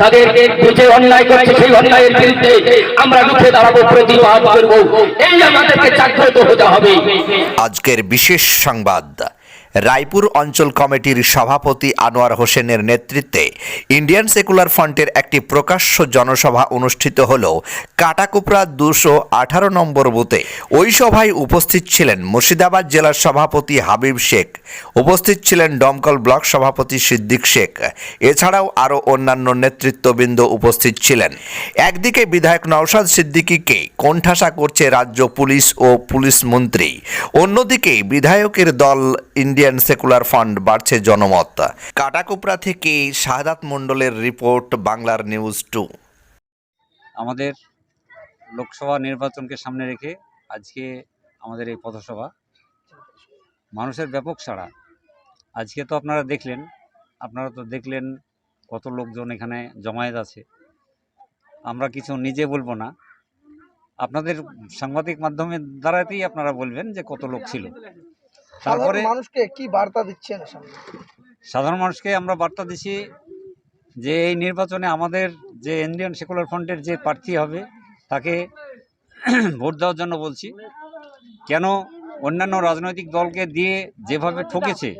তাদের যে অন্যায় করছে সেই অন্যায়ের বিরুদ্ধে আমরা রুখে দাঁড়াবো প্রতিবাদ করব। এই আমাদেরকে জাগ্রত হতে হবে। আজকের বিশেষ সংবাদ। রায়পুর অঞ্চল কমিটির সভাপতি আনোয়ার হোসেনের নেতৃত্বে ইন্ডিয়ান সেকুলার ফ্রন্টের একটি প্রকাশ্য জনসভা অনুষ্ঠিত হল কাটাকুপড়া দুশো আঠারো নম্বর বুথে। ওই সভায় উপস্থিত ছিলেন মুর্শিদাবাদ জেলার সভাপতি হাবিব শেখ, উপস্থিত ছিলেন ডমকল ব্লক সভাপতি সিদ্দিক শেখ, এছাড়াও আরও অন্যান্য নেতৃত্ববৃন্দ উপস্থিত ছিলেন। একদিকে বিধায়ক নওশাদ সিদ্দিকীকে কোণঠাসা করছে রাজ্য পুলিশ ও পুলিশ মন্ত্রী, অন্যদিকে বিধায়কের দল ইন্ডিয়ান সেকুলার ফান্ড বাড়ছে জনমত। কাটাকুপড়া থেকে শাহাদাত মণ্ডলের রিপোর্ট, বাংলার নিউজ টু। আমাদের লোকসভা নির্বাচনকে সামনে রেখে আজকে আমাদের এই পথসভা। মানুষের ব্যাপক সাড়া। আজকে তো আপনারা দেখলেন, আপনারা তো দেখলেন কত লোকজন এখানে জমায়েত আছে। আমরা কিছু নিজে বলব না। আপনাদের সাংবাদিক মাধ্যমের দ্বারাতেই আপনারা বলবেন যে কত লোক ছিল। তারপরে মানুষকে কি বার্তা দিচ্ছেন সাধারণ মানুষকে আমরা বার্তা দিচ্ছি যে এই নির্বাচনে আমাদের যে ইন্ডিয়ান সেকুলার ফ্রন্টের যে প্রার্থী হবে তাকে ভোট দেওয়ার জন্য বলছি। কেন অন্যান্য রাজনৈতিক দলকে দিয়ে যেভাবে ঠকেছে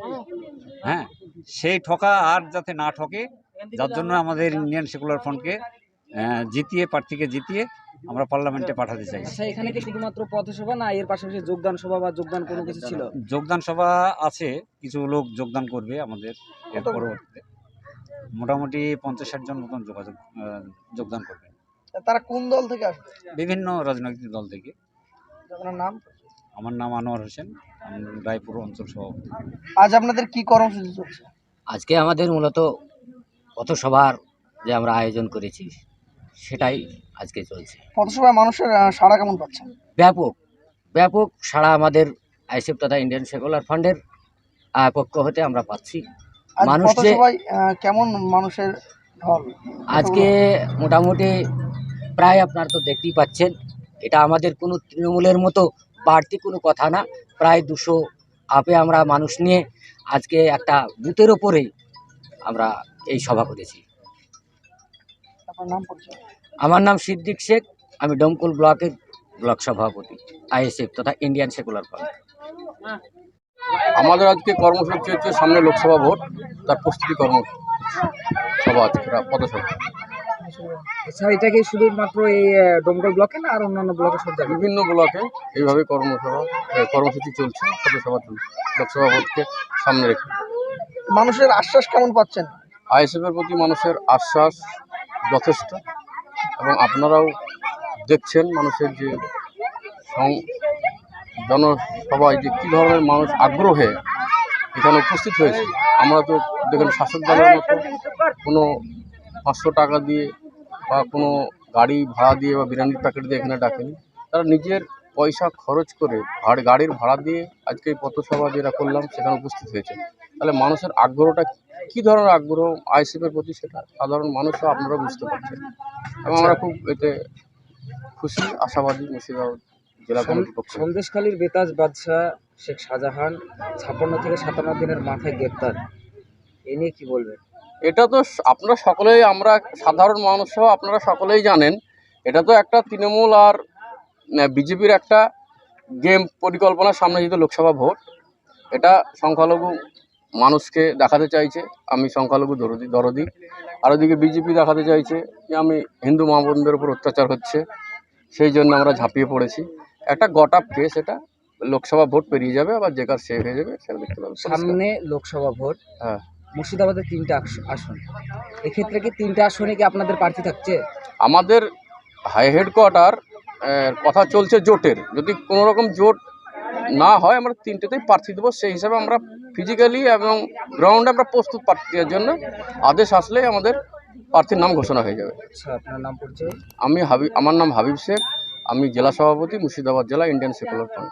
হ্যাঁ সেই ঠকা আর যাতে না ঠকে যার জন্য আমাদের ইন্ডিয়ান সেকুলার ফ্রন্টকে জিতিয়ে প্রার্থীকে জিতিয়ে আমরা পার্লামেন্টে পাঠাতে চাই। আচ্ছা এখানে কি শুধুমাত্র পথসভা না এর পাশাপাশি যোগদান সভা বা যোগদান কোনো কিছু ছিল? যোগদান সভা আছে কিছু লোক যোগদান করবে আমাদের এর পরবর্তীতে। মোটামুটি পঞ্চাশ ষাট জন মতন যোগাযোগ যোগদান করবে। তারা কোন দল থেকে আসবে? বিভিন্ন রাজনৈতিক দল থেকে। আপনার নাম? আমার নাম আনোয়ার হোসেন আমি রায়পুর অঞ্চল সভাপতি। আজ আপনাদের কি কর্মসূচি চলছে? আজকে আমাদের মূলত পথসভার যে আমরা আয়োজন করেছি সেটাই আজকে চলছে। পথসভায় মানুষের সাড়া কেমন পাচ্ছেন ব্যাপক ব্যাপক সারা আমাদের আইসিএফ তথা ইন্ডিয়ান সেকুলার ফান্ডের পক্ষ হতে আমরা পাচ্ছি। মানুষ যে- কেমন মানুষের ঢল? আজকে মোটামুটি প্রায় আপনার তো দেখতেই পাচ্ছেন এটা আমাদের কোনো তৃণমূলের মতো বাড়তি কোনো কথা না। প্রায় দুশো আপে আমরা মানুষ নিয়ে আজকে একটা বুথের ওপরেই আমরা এই সভা করেছি। আপনার নাম পরিচয়? আমার নাম সিদ্দিক শেখ আমি ডমকুল ব্লকের ব্লক সভাপতি আইএসএফ তথা ইন্ডিয়ান সেকুলার ফ্রন্ট আমাদের আজকে কর্মসূচি হচ্ছে সামনে লোকসভা ভোট তার প্রস্তুতি কর্ম সভা আজকে রা- পথসভা। আচ্ছা এটা কি শুধুমাত্র এই ডোমকল ব্লকে না আর অন্যান্য ব্লকে সব জায়গায়? বিভিন্ন ব্লকে এইভাবে কর্মসভা কর্মসূচি চলছে চলছে লোকসভা ভোটকে সামনে রেখে। মানুষের আশ্বাস কেমন পাচ্ছেন? আইএসএফের প্রতি মানুষের আশ্বাস যথেষ্ট এবং আপনারাও দেখছেন মানুষের যে জনসভায় যে কী ধরনের মানুষ আগ্রহে এখানে উপস্থিত হয়েছে। আমরা তো দেখেন শাসক দলের মতো কোনো পাঁচশো টাকা দিয়ে বা কোনো গাড়ি ভাড়া দিয়ে বা বিরিয়ানির প্যাকেট দিয়ে এখানে ডাকেনি। তারা নিজের পয়সা খরচ করে গাড়ির ভাড়া দিয়ে আজকে এই পথসভা যেটা করলাম সেখানে উপস্থিত হয়েছে। তাহলে মানুষের আগ্রহটা কী ধরনের আগ্রহ আইসিএফের প্রতি সেটা সাধারণ মানুষও আপনারা বুঝতে পারছেন। এবং আমরা খুব এতে খুশি আশাবাদী মুর্শিদাবাদ জেলা কমিটির পক্ষ। সন্দেশখালীর বেতাজ বাদশাহ শেখ শাহজাহান ছাপ্পান্ন থেকে সাতান্ন দিনের মাথায় গ্রেপ্তার। এ নিয়ে কি বলবেন? এটা তো আপনারা সকলেই আমরা সাধারণ মানুষও আপনারা সকলেই জানেন এটা তো একটা তৃণমূল আর বিজেপির একটা গেম পরিকল্পনার সামনে যেহেতু লোকসভা ভোট এটা সংখ্যালঘু মানুষকে দেখাতে চাইছে আমি সংখ্যালঘু দরদি দরদি। আর ওদিকে বিজেপি দেখাতে চাইছে যে আমি হিন্দু মা বোনদের উপর অত্যাচার হচ্ছে সেই জন্য আমরা ঝাঁপিয়ে পড়েছি। একটা গট আপ কেস এটা লোকসভা ভোট পেরিয়ে যাবে আবার যে কার শেষ হয়ে যাবে সেটা দেখতে পাবে। সামনে লোকসভা ভোট হ্যাঁ। মুর্শিদাবাদের তিনটা আসন এক্ষেত্রে কি তিনটা আসনে কি আপনাদের প্রার্থী থাকছে? আমাদের হাই হেডকোয়ার্টার কথা চলছে জোটের। যদি কোনো রকম জোট না হয় আমরা তিনটেতেই প্রার্থী দেবো। সেই হিসাবে আমরা ফিজিক্যালি এবং গ্রাউন্ডে আমরা প্রস্তুত প্রার্থী দেওয়ার জন্য আদেশ আসলেই আমাদের প্রার্থীর নাম ঘোষণা হয়ে যাবে। আপনার নাম আমি হাবিব আমার নাম হাবিব শেখ আমি জেলা সভাপতি মুর্শিদাবাদ জেলা ইন্ডিয়ান সেকুলার ফ্রন্ট